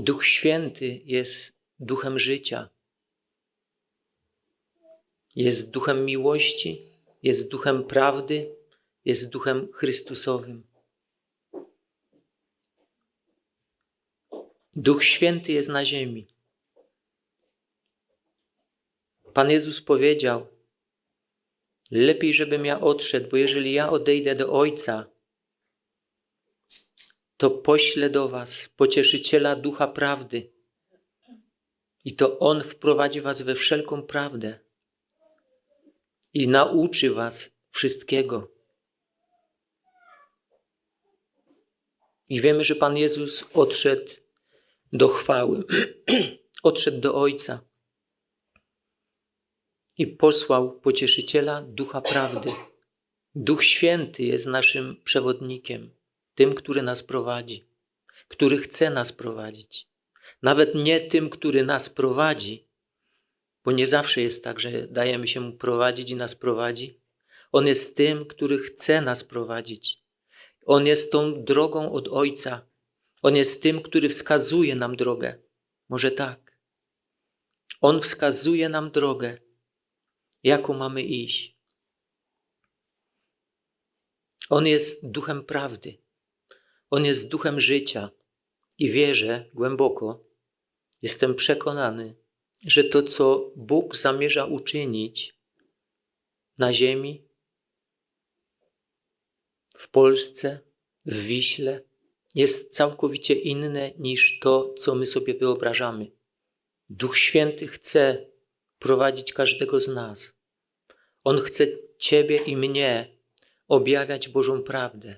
Duch Święty jest duchem życia. Jest duchem miłości, jest duchem prawdy, jest duchem Chrystusowym. Duch Święty jest na ziemi. Pan Jezus powiedział: Lepiej, żebym ja odszedł, bo jeżeli ja odejdę do Ojca, to poślę do Was pocieszyciela ducha prawdy. I to On wprowadzi Was we wszelką prawdę i nauczy Was wszystkiego. I wiemy, że Pan Jezus odszedł do chwały, odszedł do Ojca i posłał pocieszyciela ducha prawdy. Duch Święty jest naszym przewodnikiem, tym, który nas prowadzi, który chce nas prowadzić. Nawet nie tym, który nas prowadzi, bo nie zawsze jest tak, że dajemy się mu prowadzić i nas prowadzi. On jest tym, który chce nas prowadzić. On jest tą drogą od Ojca. On jest tym, który wskazuje nam drogę. Może tak. On wskazuje nam drogę, jaką mamy iść. On jest duchem prawdy. On jest duchem życia. I wierzę głęboko, jestem przekonany, że to, co Bóg zamierza uczynić na ziemi, w Polsce, w Wiśle, jest całkowicie inne niż to, co my sobie wyobrażamy. Duch Święty chce prowadzić każdego z nas. On chce Ciebie i mnie objawiać Bożą prawdę.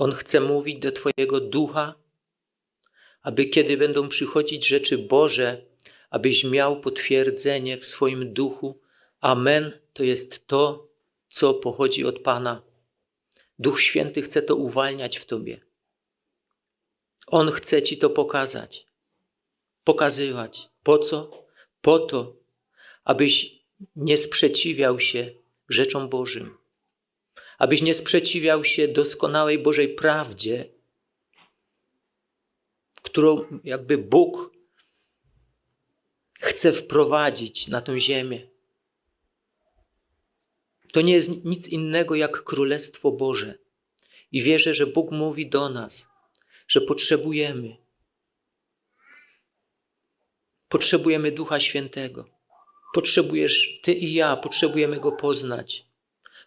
On chce mówić do Twojego ducha, aby kiedy będą przychodzić rzeczy Boże, abyś miał potwierdzenie w swoim duchu. Amen to jest to, co pochodzi od Pana. Duch Święty chce to uwalniać w Tobie. On chce Ci to pokazać, pokazywać. Po co? Po to, abyś nie sprzeciwiał się rzeczom Bożym, abyś nie sprzeciwiał się doskonałej Bożej prawdzie, którą jakby Bóg chce wprowadzić na tę ziemię. To nie jest nic innego jak Królestwo Boże. I wierzę, że Bóg mówi do nas, że potrzebujemy. Potrzebujemy Ducha Świętego. Potrzebujesz Ty i ja, potrzebujemy Go poznać.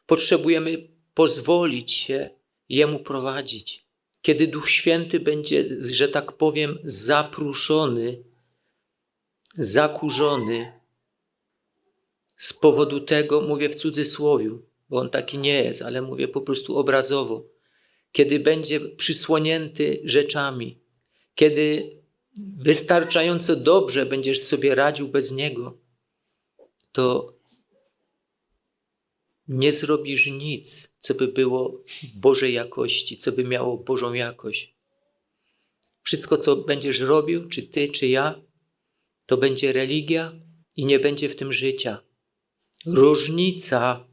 Potrzebujemy pozwolić się Jemu prowadzić. Kiedy Duch Święty będzie, że tak powiem, zapruszony, zakurzony, z powodu tego, mówię w cudzysłowiu, bo on taki nie jest, ale mówię po prostu obrazowo, kiedy będzie przysłonięty rzeczami, kiedy wystarczająco dobrze będziesz sobie radził bez niego, to nie zrobisz nic, co by było Bożej jakości, co by miało Bożą jakość. Wszystko, co będziesz robił, czy ty, czy ja, to będzie religia i nie będzie w tym życia. Różnica.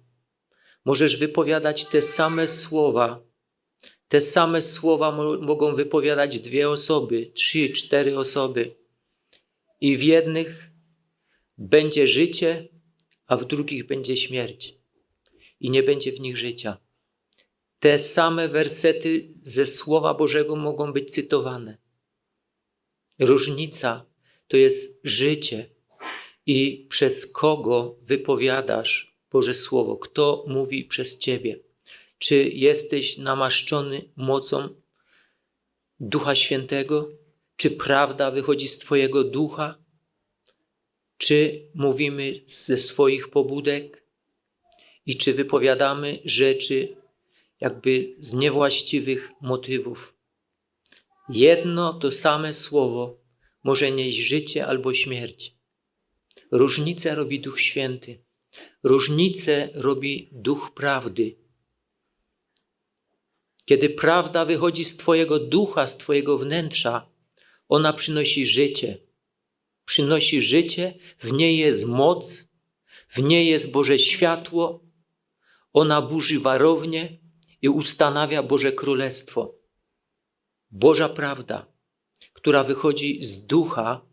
Możesz wypowiadać te same słowa. Te same słowa mo mogą wypowiadać dwie osoby, trzy, cztery osoby. I w jednych będzie życie, a w drugich będzie śmierć. I nie będzie w nich życia. Te same wersety ze Słowa Bożego mogą być cytowane. Różnica to jest życie i przez kogo wypowiadasz Boże Słowo, kto mówi przez Ciebie. Czy jesteś namaszczony mocą Ducha Świętego? Czy prawda wychodzi z Twojego ducha? Czy mówimy ze swoich pobudek? I czy wypowiadamy rzeczy jakby z niewłaściwych motywów? Jedno to same słowo może nieść życie albo śmierć. Różnicę robi Duch Święty. Różnicę robi Duch Prawdy. Kiedy prawda wychodzi z Twojego ducha, z Twojego wnętrza, ona przynosi życie. Przynosi życie, w niej jest moc, w niej jest Boże światło, ona burzy warownię i ustanawia Boże Królestwo. Boża prawda, która wychodzi z ducha,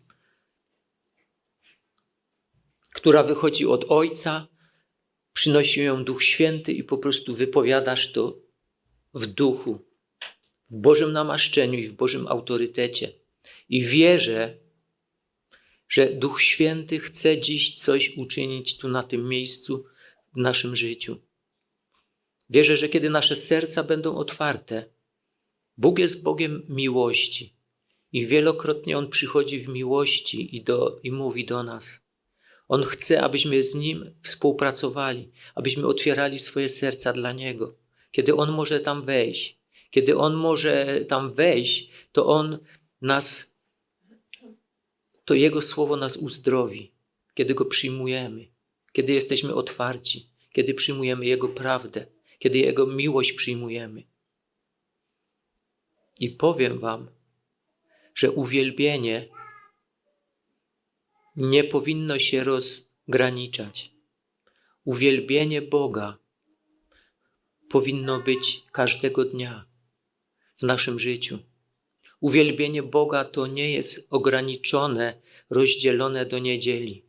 która wychodzi od Ojca, przynosi ją Duch Święty i po prostu wypowiadasz to w duchu, w Bożym namaszczeniu i w Bożym autorytecie. I wierzę, że Duch Święty chce dziś coś uczynić tu na tym miejscu w naszym życiu. Wierzę, że kiedy nasze serca będą otwarte, Bóg jest Bogiem miłości i wielokrotnie On przychodzi w miłości i, do, i mówi do nas. On chce, abyśmy z Nim współpracowali, abyśmy otwierali swoje serca dla Niego. Kiedy On może tam wejść, kiedy On może tam wejść, to On nas, to Jego słowo nas uzdrowi, kiedy Go przyjmujemy, kiedy jesteśmy otwarci, kiedy przyjmujemy Jego prawdę, kiedy Jego miłość przyjmujemy. I powiem Wam, że uwielbienie nie powinno się rozgraniczać. Uwielbienie Boga powinno być każdego dnia w naszym życiu. Uwielbienie Boga to nie jest ograniczone, rozdzielone do niedzieli.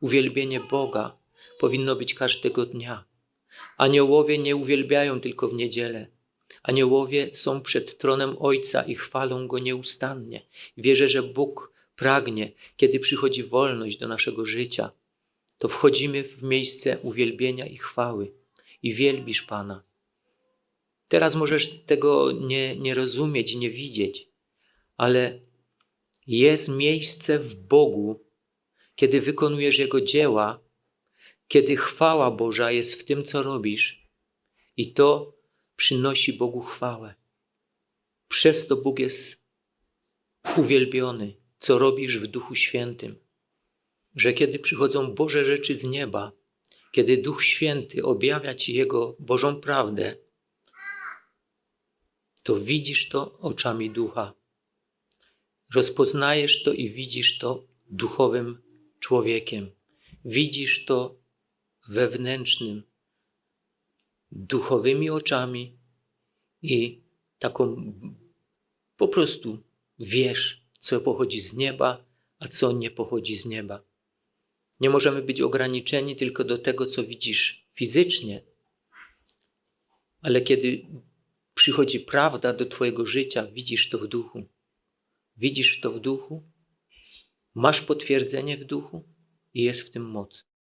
Uwielbienie Boga powinno być każdego dnia. Aniołowie nie uwielbiają tylko w niedzielę. Aniołowie są przed tronem Ojca i chwalą Go nieustannie. Wierzę, że Bóg pragnie, kiedy przychodzi wolność do naszego życia, to wchodzimy w miejsce uwielbienia i chwały i wielbisz Pana. Teraz możesz tego nie, nie rozumieć, nie widzieć, ale jest miejsce w Bogu, kiedy wykonujesz Jego dzieła, kiedy chwała Boża jest w tym, co robisz, i to przynosi Bogu chwałę. Przez to Bóg jest uwielbiony, co robisz w Duchu Świętym. Że kiedy przychodzą Boże rzeczy z nieba, kiedy Duch Święty objawia Ci Jego Bożą prawdę, to widzisz to oczami ducha. Rozpoznajesz to i widzisz to duchowym człowiekiem. Widzisz to wewnętrznym, duchowymi oczami i taką po prostu wiesz, co pochodzi z nieba, a co nie pochodzi z nieba. Nie możemy być ograniczeni tylko do tego, co widzisz fizycznie, ale kiedy przychodzi prawda do Twojego życia, widzisz to w duchu. Widzisz to w duchu, masz potwierdzenie w duchu i jest w tym moc.